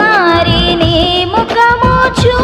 ఒకసారి నీ ముఖము చూ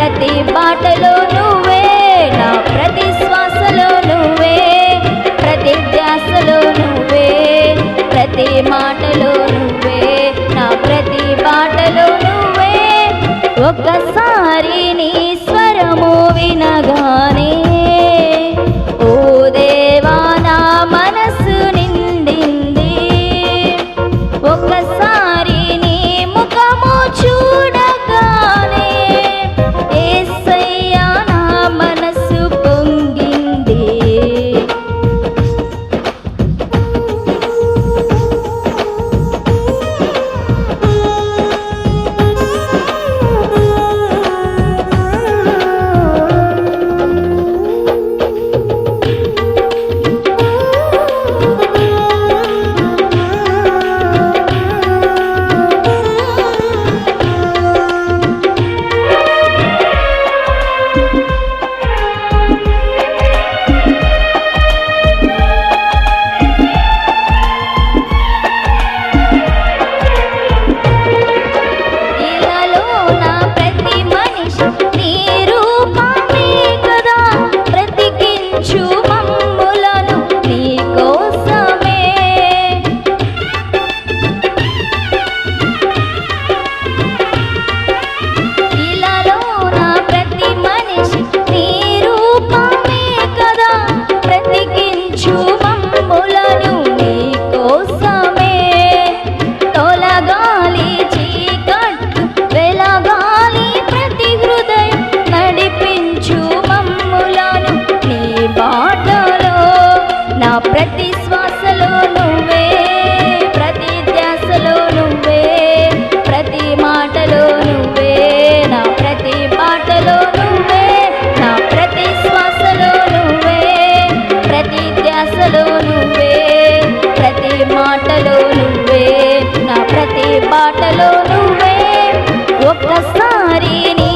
ప్రతి బాటలో నువ్వే నా ప్రతి శ్వాసలో నువ్వే ప్రతి ధ్యాసలో నువ్వే ప్రతి మాటలో నువ్వే నా ప్రతి బాటలో నువ్వే. ఒక్కసారి ప్రతి శ్వాసలో నువ్వే ప్రతి ధ్యాసలో నువ్వే ప్రతి మాటలో నువ్వే నా ప్రతి పాటలో నువ్వే నా ప్రతి శ్వాసలో నువ్వే ప్రతి ధ్యాసలో నువ్వే ప్రతి మాటలో నువ్వే నా ప్రతి పాటలో నువ్వే. ఒక్కసారి నీ